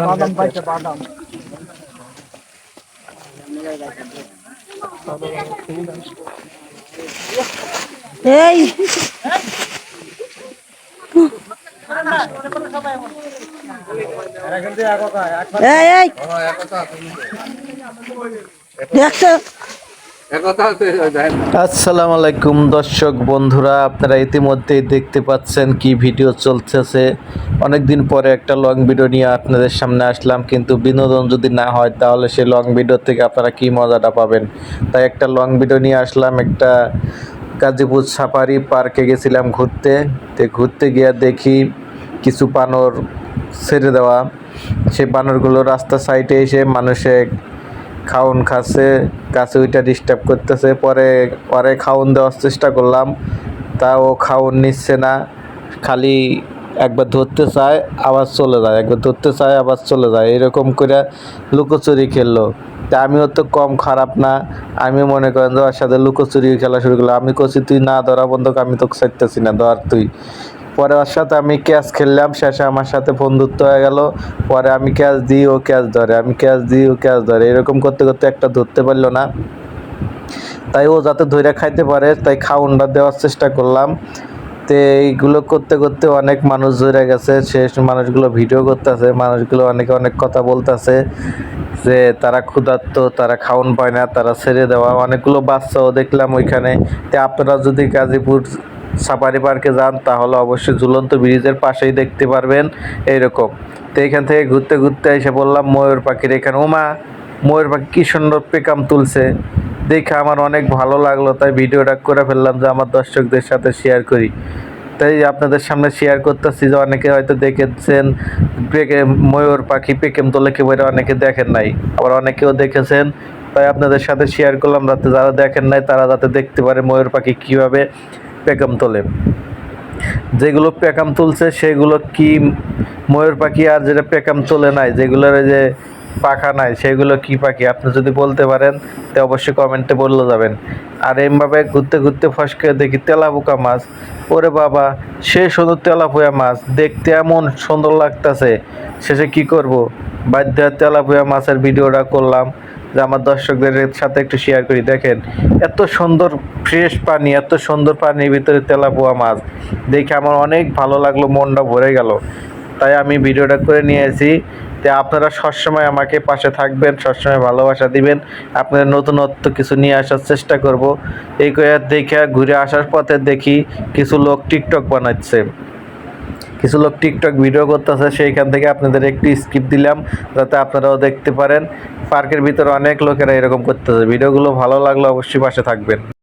বাদাম পাইছে বাদাম এই এই এই দেখছ আসসালামু আলাইকুম দর্শক বন্ধুরা, আপনারা ইতিমধ্যেই দেখতে পাচ্ছেন কি ভিডিও চলতেছে। অনেকদিন পরে একটা লং ভিডিও নিয়ে আপনাদের সামনে আসলাম, কিন্তু বিনোদন যদি না হয়, তাহলে সেই লং ভিডিও থেকে আপনারা কি মজাটা পাবেন? তাই একটা লং ভিডিও নিয়ে আসলাম, একটা গাজীপুর সাফারি পার্কে গেছিলাম ঘুরতে। তো ঘুরতে গিয়ে দেখি কিছু বানর ছেড়ে দেওয়া। সেই বানরগুলো রাস্তা সাইডে এসে মানুষে খাউন খাচ্ছে কাছে ওইটা ডিস্টার্ব করতেছে। পরে পরে খাউন দেওয়ার চেষ্টা করলাম। তা ও খাউন নিচ্ছে না। খালি একবার ধরতে চায়, আবার চলে যায়। একবার ধরতে চায়, আবার চলে যায়। এরকম করে লুকোচুরি খেললো। তা আমিও তো কম খারাপ না। আমি মনে করেন যে ওর সাথে লুকোচুরি খেলা শুরু করলাম। আমি কছি তুই না ধরা বন্ধ আমি তোকে চাইতেছি না, ধর তুই। পরে ওর সাথে আমি ক্যাচ খেললাম, শেষে আমার সাথে বন্ধুত্ব হয়ে গেল। পরে আমি ক্যাচ দিই, ও ক্যাচ ধরে, আমি ক্যাচ দিই, ও ক্যাচ ধরে। এরকম করতে করতে একটা ধরতে পারল না। তাই ও যাতে ধরে খাইতে পারে, তাই খাউনটা দেওয়ার চেষ্টা করলাম। তো এইগুলো করতে করতে অনেক মানুষ ধরে গেছে সে মানুষগুলো ভিডিও করতেছে, মানুষগুলো অনেকে অনেক কথা বলতেছে যে তারা ক্ষুধার্ত, তারা খাওন পায় না, তারা ছেড়ে দেওয়া। অনেকগুলো বাচ্চাও দেখলাম ওইখানে। তো আপনারা যদি গাজীপুর সাফারি পার্কে যান, তাহলে অবশ্যই ঝুলন্ত ব্রিজের পাশেই দেখতে পারবেন এইরকম। তো এখান থেকে ঘুরতে ঘুরতে এসে বললাম, ময়ূর পাখির এখানে। ওমা ময়ূর পাখি কী সুন্দর পেকাম তুলছে। দেখে আমার অনেক ভালো লাগল, তাই ভিডিওটা করে ফেললাম যে আমার দর্শকদের সাথে শেয়ার করি। তাই আপনাদের সামনে শেয়ার করতেছি যে অনেকে হয়তো দেখেছেন, পেকে, ময়ূর পাখি পেকেম তোলে কেবারে অনেকে দেখেন নাই। আবার অনেকেও দেখেছেন, তাই আপনাদের সাথে শেয়ার করলাম, যাতে যারা দেখেন নাই, তারা যাতে দেখতে পারে ময়ূর পাখি কীভাবে পেকাম তোলে। যেগুলো পেকাম তুলছে, সেগুলো কি ময়ূর পাখি আর যেটা পেকাম তোলে নাই, যেগুলোর যে পাখা নাই, সেগুলো কি পাখি? আপনি যদি বলতে পারেন, তো অবশ্যই কমেন্টে বললে যাবেন। আর এমভাবে ঘুরতে ঘুরতে ফসকে দেখি তেলাপোকা মাছ। ওরে বাবা, সে সুন্দর তেলাপুয়া মাছ, দেখতে এমন সুন্দর লাগতাছে। শেষে কি করব? বাধ্য তেলাপুয়া মাছের ভিডিওটা করলাম। যে আমার দর্শকদের সাথে একটু শেয়ার করি। দেখেন, এত সুন্দর ফ্রেশ পানি, এত সুন্দর পানির ভিতরে তেলাপোয়া মাছ। দেখে আমার অনেক ভালো লাগল, মনটা ভরে গেল। তাই আমি ভিডিওটা করে নিয়ে এসেছি তো আপনারা সবসময় আমাকে পাশে থাকবেন, সবসময় ভালোবাসা দিবেন। আপনাদের নতুনত্ব কিছু নিয়ে আসার চেষ্টা করব। এই করে দেখে ঘুরে আসার পথে দেখি কিছু লোক টিকটক বানাচ্ছে। কিছু লোক টিকটক ভিডিও করতেছে, সেইখান থেকে আপনাদের একটু স্কিপ দিলাম, যাতে আপনারাও দেখতে পারেন। পার্কের ভিতরে অনেক লোকেরা এরকম করতেছে। ভিডিওগুলো ভালো লাগলে অবশ্যই পাশে থাকবেন।